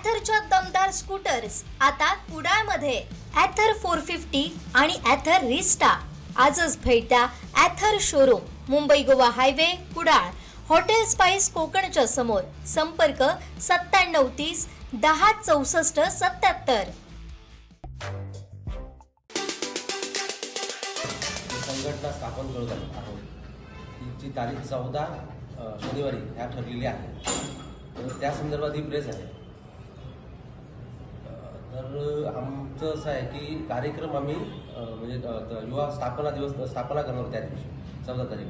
ॲथरच्या दमदार स्कूटर्स आता कुडाळमध्ये. ॲथर फोर फिफ्टी आणि ॲथर रिस्टा आजच भेट द्या Ather showroom Mumbai Goa highway Kudal. Hotel Spice कोकणच्या समोर. संपर्क सत्त्याण्णव तीस दहा चौसष्ट सत्याहत्तर संघटना स्थापन करत आहोत तिची तारीख चौदा शनिवारी ह्या ठरलेली आहे. त्या संदर्भात ही प्रेस आहे. तर आमचं असं आहे की कार्यक्रम आम्ही म्हणजे युवा स्थापना दिवस स्थापना करणार त्या दिवशी चौदा तारीख.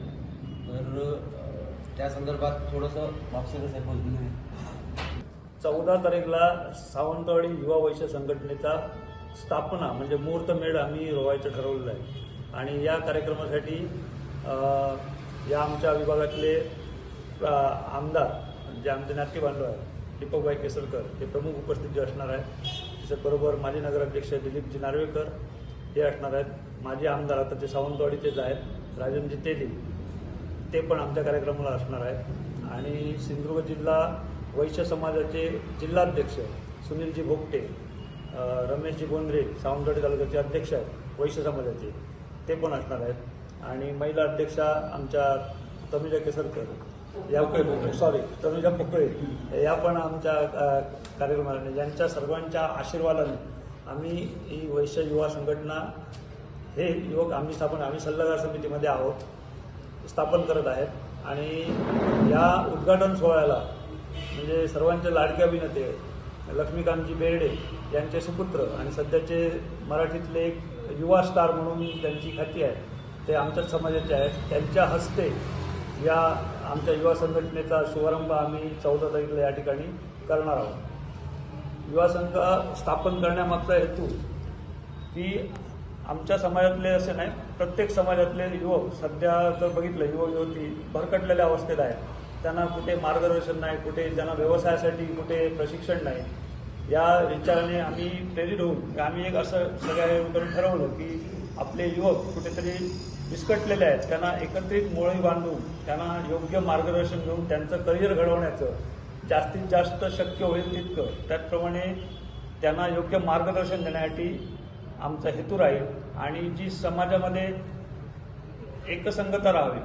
तर त्या संदर्भात थोडंसं मागचे साहेब आहे चौदा तारीखला सावंतवाडी युवा वैश्य संघटनेचा स्थापना म्हणजे मुहूर्तमेढ आम्ही रोवायचं ठरवलेलं आहे. आणि या कार्यक्रमासाठी या आमच्या विभागातले आमदार जे आमचे नाट्य बांधव आहेत दीपकभाई केसरकर हे प्रमुख उपस्थिती असणार आहे त्याच्याबरोबर माजी नगराध्यक्ष दिलीपजी नार्वेकर हे असणार आहेत. माजी आमदार आता ते सावंतवाडीचेच आहेत. राजनजी तेली ते पण आमच्या कार्यक्रमाला असणार आहेत. आणि सिंधुदुर्ग जिल्हा वैश्य समाजाचे जिल्हाध्यक्ष सुनीलजी भोगटे रमेशजी गोंद्रे सावंतवाडी तालुक्याचे अध्यक्ष आहेत. वैश्य समाजाचे ते पण असणार आहेत. आणि महिला अध्यक्षा आमच्या तनुजा केसरकर या सॉरी तनुजा पोकळे या पण आमच्या कार्यक्रमाने कार्यक्रमाला यांच्या सर्वांच्या आशीर्वादाने आम्ही ही वैश्य युवा संघटना हे युवक आम्ही स्थापन आम्ही सल्लागार समितीमध्ये आहोत स्थापन करत आहेत. आणि या उद्घाटन सोहळ्याला म्हणजे सर्वांचे लाडके अभिनेते लक्ष्मीकांतजी बेर्डे यांचे सुपुत्र आणि सध्याचे मराठीतले एक युवा स्टार म्हणून त्यांची ख्याती आहे. ते आमच्याच समाजाचे आहेत. त्यांच्या हस्ते या आमच्या युवा संघटनेचा शुभारंभ आम्ही चौदा तारीखला या ठिकाणी करणार आहोत. युवा संघ स्थापन करण्यामागचा हेतू की आमच्या समाजातले असे नाही प्रत्येक समाजातले युवक सध्या जर बघितलं युवक युवती भरकटलेल्या अवस्थेत आहेत. त्यांना कुठे मार्गदर्शन नाही कुठे त्यांना व्यवसायासाठी कुठे प्रशिक्षण नाही. या विचाराने आम्ही प्रेरित होऊन आम्ही एक असं सगळ्या करून ठरवलं की आपले युवक कुठेतरी विस्कटलेले आहेत. त्यांना एकत्रित मोळी बांधून त्यांना योग्य मार्गदर्शन देऊन त्यांचं करिअर घडवण्याचं जास्तीत जास्त शक्य होईल तितकं. त्याचप्रमाणे त्यांना योग्य मार्गदर्शन देण्यासाठी आमचा हेतू राहील आणि जी समाजामध्ये एकसंगता राहावी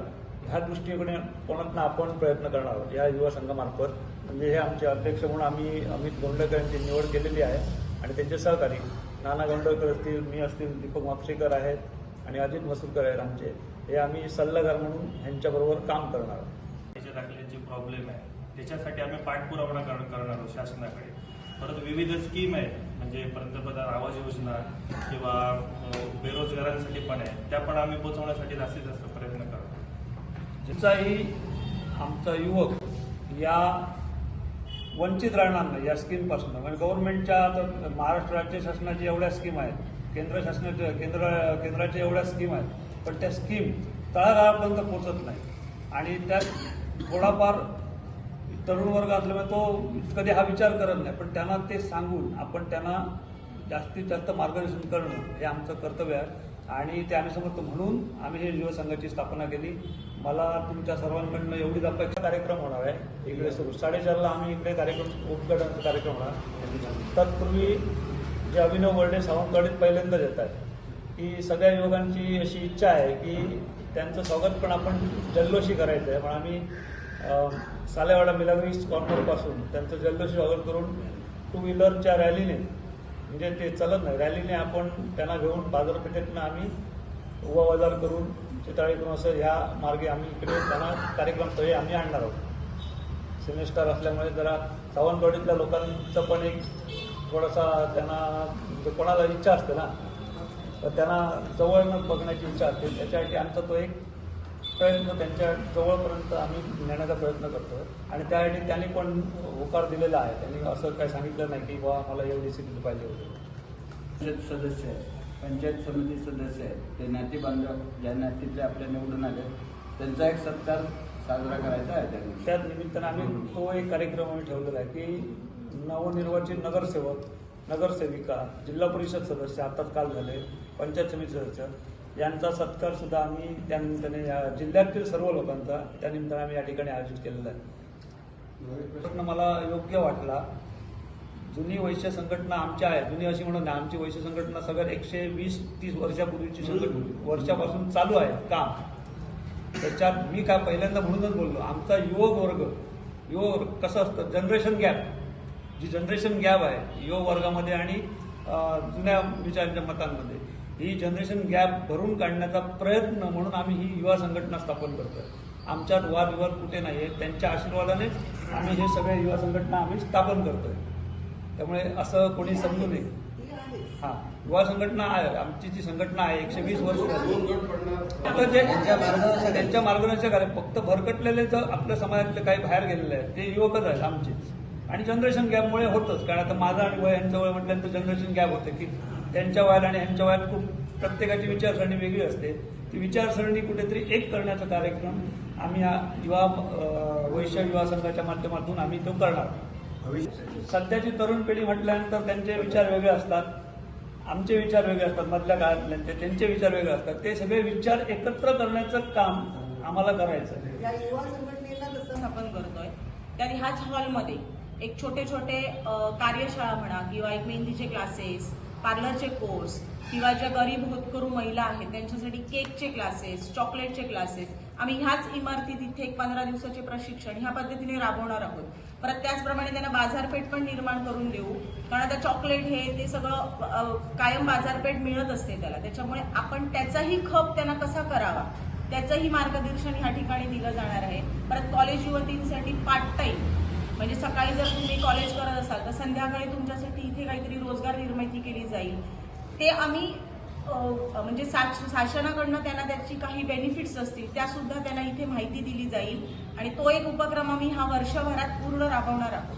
ह्या दृष्टीकोने कोणातनं आपण प्रयत्न करणार आहोत या युवा संघामार्फत. म्हणजे हे आमचे अध्यक्ष म्हणून आम्ही अमित गोंडकर यांची निवड केलेली आहे आणि त्यांचे सहकारी नाना गोंडकर असतील मी असतील दीपक म्हापशेकर आहेत आणि अजित मसूरकर आहेत आमचे. हे आम्ही सल्लागार म्हणून ह्यांच्याबरोबर काम करणार आहोत. त्याच्या दाखल्याचे प्रॉब्लेम आहे. त्याच्यासाठी आम्ही पाठपुरावा कर- करणार आहोत शासनाकडे. परत विविध स्कीम आहेत. म्हणजे पंतप्रधान आवास योजना किंवा बेरोजगारांसाठी पण आहे. त्या पण आम्ही पोहोचवण्यासाठी जास्तीत जास्त प्रयत्न करतो जिचाही आमचा युवक या वंचित राहणार नाही या स्कीमपासून. म्हणजे गव्हर्नमेंटच्या आता महाराष्ट्र राज्य शासनाच्या एवढ्या स्कीम आहेत केंद्र शासनाच्या केंद्र केंद्राच्या एवढ्या स्कीम आहेत पण त्या स्कीम तळागाळापर्यंत पोचत नाही. आणि त्यात थोडाफार तरुण वर्ग असल्यामुळे तो कधी हा विचार करत नाही पण त्यांना ते सांगून आपण त्यांना जास्तीत जास्त मार्गदर्शन करणं हे आमचं कर्तव्य आहे. आणि ते आम्ही समजतो म्हणून आम्ही हे युवा संघाची स्थापना केली. मला तुमच्या सर्वांकडनं एवढीच अपेक्षा कार्यक्रम होणार आहे. इकडे सुरू साडेचारला आम्ही इकडे कार्यक्रम उद्घाटनाचा कार्यक्रम होणार. तत्पूर्वी जे अभिनव वर्डे सावंतवाडीत पहिल्यांदाच येत आहेत की सगळ्या युवकांची अशी इच्छा आहे की त्यांचं स्वागत पण आपण जल्लोषी करायचं आहे. पण आम्ही सालेवाडा मिलाग्री कॉर्नरपासून त्यांचं जल्लोषी स्वागत करून टू व्हीलरच्या रॅलीने म्हणजे ते चलत नाही. रॅलीने आपण त्यांना घेऊन बाजारपेठेतनं आम्ही उभा बाजार करून चिताळी करून असं ह्या मार्गे आम्ही इकडे त्यांना कार्यक्रम कार्यक्रमस्थळी आम्ही आणणार आहोत. सिनेस्टार असल्यामुळे जरा सावंतवाडीतल्या लोकांचं पण एक थोडासा त्यांना म्हणजे कोणाला इच्छा असते ना तर त्यांना जवळनं बघण्याची इच्छा असते. त्याच्यासाठी आमचा तो एक प्रयत्न त्यांच्या जवळपर्यंत आम्ही नेण्याचा प्रयत्न करतो आणि त्यासाठी त्यांनी पण होकार दिलेला आहे. त्यांनी असं काही सांगितलं नाही की बाबा मला एवढी सीट पाहिजे होती. पंचायत सदस्य आहेत. पंचायत समिती सदस्य आहेत. ते नाती बांधव ज्या नातीतले आपल्या निवडून आले त्यांचा एक सत्कार साजरा करायचा आहे त्यांनी. त्याच निमित्तानं आम्ही तो एक कार्यक्रम आम्ही ठेवलेला आहे की नवनिर्वाचित नगरसेवक नगरसेविका जिल्हा परिषद सदस्य आताच काल झाले पंचायत समिती सदस्य यांचा सत्कार सुद्धा आम्ही त्या निमित्ताने या जिल्ह्यातील सर्व लोकांचा त्या निमित्ताने आम्ही या ठिकाणी आयोजित केलेला आहे. प्रश्न मला योग्य वाटला. जुनी वैश्य संघटना आमच्या आहे. जुनी अशी म्हणून आमची वैश्य संघटना सगळ्यात एकशे वीस तीस वर्षापूर्वीची संघटना वर्षापासून चालू आहे काम. त्याच्यात मी काय पहिल्यांदा म्हणूनच बोललो आमचा युवक वर्ग युवक वर्ग कसं असतं जनरेशन गॅप जी जनरेशन गॅप आहे युवक वर्गामध्ये आणि जुन्या विचारांच्या मतांमध्ये. ही जनरेशन गॅप भरून काढण्याचा प्रयत्न म्हणून आम्ही ही युवा संघटना स्थापन करतोय. आमच्यात वादविवाद कुठे नाही आहे त्यांच्या आशीर्वादाने आम्ही हे सगळे युवा संघटना आम्ही स्थापन करतोय. त्यामुळे असं कोणी समजू नये. हा युवा संघटना आहे आमची जी संघटना आहे एकशे वीस वर्ष. आता जे त्यांच्या मार्गदर्शक त्यांच्या फक्त भरकटलेले जर आपल्या समाजातले काही बाहेर गेलेले आहेत ते युवकच आहेत आमचेच आणि जनरेशन गॅपमुळे होतच कारण आता माझं आणि वय यांचं वय म्हटल्यानंतर जनरेशन गॅप होते की त्यांच्या वयात आणि ह्यांच्या वयात खूप प्रत्येकाची विचारसरणी वेगळी असते. ती विचारसरणी कुठेतरी एक करण्याचा कार्यक्रम आम्ही हा युवा वैश्य युवा संघाच्या माध्यमातून आम्ही तो करणार. सध्याची तरुण पिढी म्हटल्यानंतर त्यांचे विचार वेगळे असतात. आमचे विचार वेगळे असतात. मधल्या काळातल्यांचे त्यांचे विचार वेगळे असतात. ते सगळे विचार एकत्र करण्याचं काम आम्हाला करायचं. या युवा संघटनेला जसं आपण करतोय तर ह्याच हॉलमध्ये एक छोटे छोटे कार्यशाळा म्हणा किंवा एक मेहंदीचे क्लासेस पार्लरचे कोर्स किंवा ज्या गरीब होतकरू महिला आहेत त्यांच्यासाठी केकचे क्लासेस चॉकलेटचे क्लासेस आम्ही ह्याच इमारतीत इथे एक पंधरा दिवसाचे प्रशिक्षण ह्या पद्धतीने राबवणार आहोत. परत त्याचप्रमाणे त्यांना बाजारपेठ पण निर्माण करून देऊ. कारण आता चॉकलेट हे ते सगळं कायम बाजारपेठ मिळत असते त्याला. त्याच्यामुळे आपण त्याचाही खप त्यांना कसा करावा? त्याचंही मार्गदर्शन ह्या ठिकाणी दिलं जाणार आहे. परत कॉलेज युवतींसाठी पार्ट टाईम म्हणजे सकाळी जर तुम्ही कॉलेज करत असाल तर संध्याकाळी तुमच्यासाठी इथे काहीतरी रोजगार निर्मिती केली जाईल. ते आम्ही म्हणजे शासनाकडनं त्यांना त्याची काही बेनिफिट्स असतील त्यासुद्धा त्यांना इथे माहिती दिली जाईल. आणि तो एक उपक्रम आम्ही हा वर्षभरात पूर्ण राबवणार आहोत.